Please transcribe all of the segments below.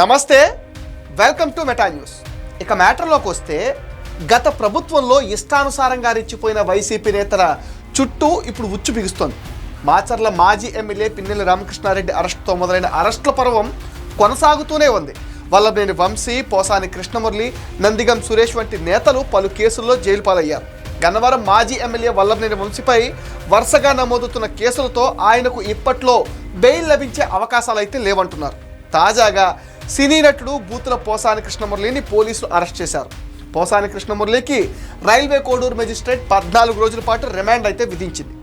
నమస్తే welcome to meta news ఇక మ్యాటర్లోకి వస్తే గత ప్రభుత్వంలో ఇష్టానుసారంగా రెచ్చిపోయిన వైసీపీ నేతల చుట్టూ ఇప్పుడు ఉచ్చు బిగుస్తోంది. మాచర్ల మాజీ ఎమ్మెల్యే పిన్నెల రామకృష్ణారెడ్డి అరెస్టుతో మొదలైన అరెస్టుల పర్వం కొనసాగుతూనే ఉంది. వల్లభనేని వంశీ పోసాని కృష్ణమురళి నందిగం సురేష్ వంటి నేతలు పలు కేసుల్లో జైలు పాలయ్యారు గన్నవరం మాజీ ఎమ్మెల్యే వల్లభనేని వంశీపై వరుసగా నమోదుతున్న కేసులతో ఆయనకు ఇప్పట్లో బెయిల్ లభించే అవకాశాలైతే లేవంటున్నారు. తాజాగా సినీ నటుడు బూతుల పోసాని కృష్ణమురళిని పోలీసులు అరెస్ట్ చేశారు. పోసాని కృష్ణమురళికి రైల్వే కోడూరు మెజిస్ట్రేట్ పద్నాలుగు రోజుల పాటు రిమాండ్ అయితే విధించింది.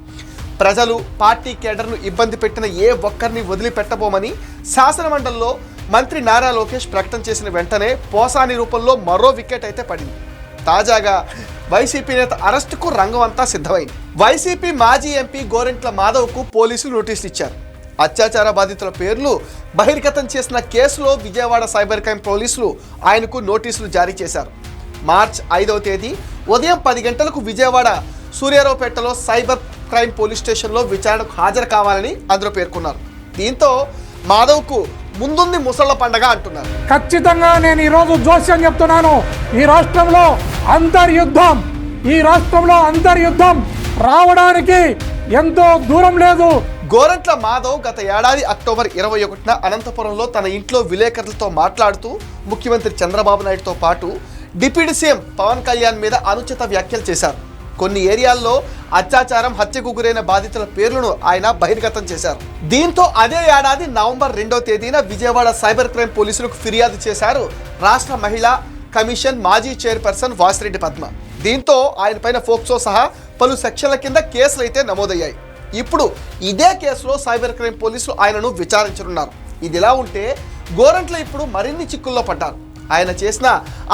ప్రజలు పార్టీ కేడర్ను ఇబ్బంది పెట్టిన ఏ ఒక్కరిని వదిలిపెట్టబోమని శాసనమండలిలో మంత్రి నారా లోకేష్ ప్రకటన చేసిన వెంటనే పోసాని రూపంలో మరో వికెట్ అయితే పడింది. తాజాగా వైసీపీ నేత అరెస్టుకు రంగం అంతా సిద్ధమైంది. వైసీపీ మాజీ ఎంపీ గోరెంట్ల మాధవ్కు పోలీసులు నోటీసులు ఇచ్చారు. అత్యాచార బాధితుల పేర్లు బహిర్గతం చేసిన కేసులో విజయవాడ సైబర్ క్రైమ్ పోలీసులు ఆయనకు నోటీసులు జారీ చేశారు. మార్చ్ ఐదవ తేదీ ఉదయం పది గంటలకు విజయవాడ సూర్యారావుపేటలో సైబర్ క్రైమ్ పోలీస్ స్టేషన్లో విచారణకు హాజరు కావాలని అందులో పేర్కొన్నారు. దీంతో మాధవ్కు ముందుంది ముసళ్ళ పండగ అంటున్నారు. ఖచ్చితంగా నేను ఈరోజు జోస్యం చెప్తున్నాను. ఈ రాష్ట్రంలో అంతర్యుద్ధం ఈ రాష్ట్రంలో అంతర్యుద్ధం రావడానికి ఎంతో దూరం లేదు. గోరంట్ల మాధవ్ గత ఏడాది అక్టోబర్ ఇరవై ఒకటిన అనంతపురంలో తన ఇంట్లో విలేకరులతో మాట్లాడుతూ ముఖ్యమంత్రి చంద్రబాబు నాయుడుతో పాటు డిప్యూటీ సీఎం పవన్ కళ్యాణ్ మీద అనుచిత వ్యాఖ్యలు చేశారు. కొన్ని ఏరియాల్లో అత్యాచారం హత్యకు గురైన బాధితుల పేర్లను ఆయన బహిర్గతం చేశారు. దీంతో అదే ఏడాది నవంబర్ రెండో తేదీన విజయవాడ సైబర్ క్రైమ్ పోలీసులకు ఫిర్యాదు చేశారు రాష్ట్ర మహిళా కమిషన్ మాజీ చైర్పర్సన్ వాసిరెడ్డి పద్మ. దీంతో ఆయనపైన ఫోక్సో సహా పలు సెక్షన్ల కింద కేసులు అయితే నమోదయ్యాయి. ఇప్పుడు ఇదే కేసులో సైబర్ క్రైమ్ పోలీసులు ఆయనను విచారించనున్నారు. ఇదిలా ఉంటే గోరంట్ల ఇప్పుడు మరిన్ని చిక్కుల్లో పడ్డారు. ఆయన చేసిన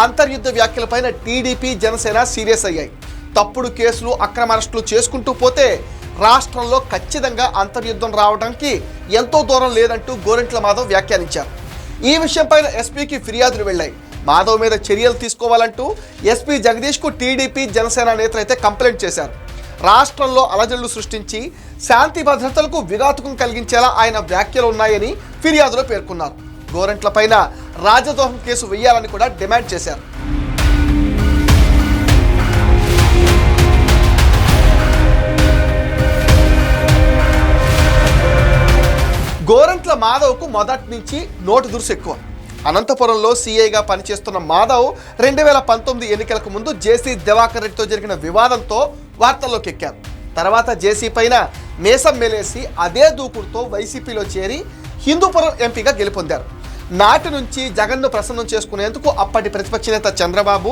అంతర్యుద్ధ వ్యాఖ్యలపైన టీడీపీ జనసేన సీరియస్ అయ్యాయి. తప్పుడు కేసులు అక్రమ అరెస్టులు చేసుకుంటూ పోతే రాష్ట్రంలో ఖచ్చితంగా అంతర్యుద్ధం రావడానికి ఎంతో దూరం లేదంటూ గోరెంట్ల మాధవ్ వ్యాఖ్యానించారు. ఈ విషయంపైన ఎస్పీకి ఫిర్యాదులు వెళ్ళాయి. మాధవ్ మీద చర్యలు తీసుకోవాలంటూ ఎస్పీ జగదీష్కు టీడీపీ జనసేన నేతలు అయితే కంప్లైంట్ చేశారు. రాష్ట్రంలో అలజడులు సృష్టించి శాంతి భద్రతలకు విఘాతుకం కలిగించేలా ఆయన వ్యాఖ్యలు ఉన్నాయని ఫిర్యాదులో పేర్కొన్నారు. గోరంట్లపైన రాజద్రోహం కేసు వేయాలని కూడా డిమాండ్ చేశారు. గోరంట్ల మాధవ్కు మొదటి నుంచి నోటు దురుసు ఎక్కువ. అనంతపురంలో సీఐగా పనిచేస్తున్న మాధవ్ రెండు వేల పంతొమ్మిది ఎన్నికలకు ముందు జేసీ దివాకర్ రెడ్డితో జరిగిన వివాదంతో వార్తల్లోకి ఎక్కారు. తర్వాత జేసీ పైన మేసం మెలేసి అదే దూకుడుతో వైసీపీలో చేరి హిందూపురం ఎంపీగా గెలుపొందారు. నాటి నుంచి జగన్ను ప్రసన్నం చేసుకునేందుకు అప్పటి ప్రతిపక్ష నేత చంద్రబాబు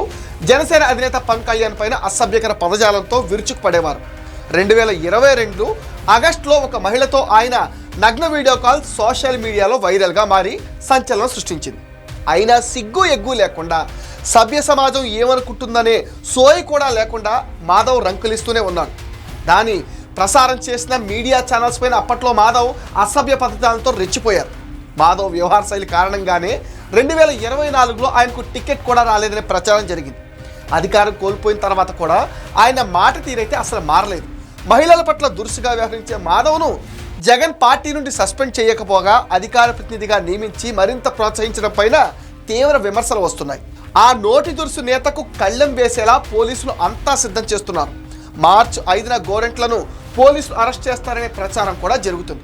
జనసేన అధినేత పవన్ కళ్యాణ్ పైన అసభ్యకర పదజాలంతో విరుచుకుపడేవారు. రెండు వేల ఇరవై రెండు ఆగస్టులో ఒక మహిళతో ఆయన నగ్న వీడియో కాల్ సోషల్ మీడియాలో వైరల్గా మారి సంచలనం సృష్టించింది. అయినా సిగ్గు ఎగ్గు లేకుండా సభ్య సమాజం ఏమనుకుంటుందనే సోయి కూడా లేకుండా మాధవ్ రంకులిస్తూనే ఉన్నాడు. దాని ప్రసారం చేసిన మీడియా ఛానల్స్ పైన అప్పట్లో మాధవ్ అసభ్య పథకాలతో రెచ్చిపోయారు. మాధవ్ వ్యవహార శైలి కారణంగానే రెండు వేల ఇరవై నాలుగులో ఆయనకు టికెట్ కూడా రాలేదనే ప్రచారం జరిగింది. అధికారం కోల్పోయిన తర్వాత కూడా ఆయన మాట తీరైతే అసలు మారలేదు. మహిళల పట్ల దురుసుగా వ్యవహరించే మాధవ్ను జగన్ పార్టీ నుండి సస్పెండ్ చేయకపోగా అధికార ప్రతినిధిగా నియమించి మరింత ప్రోత్సహించడం పైన తీవ్ర విమర్శలు వస్తున్నాయి. ఆ నోటి దురుసు నేతకు కళ్ళెం వేసేలా పోలీసులు అంతా సిద్ధం చేస్తున్నారు. మార్చ్ ఐదున గోరెంట్లను పోలీసులు అరెస్ట్ చేస్తారనే ప్రచారం కూడా జరుగుతుంది.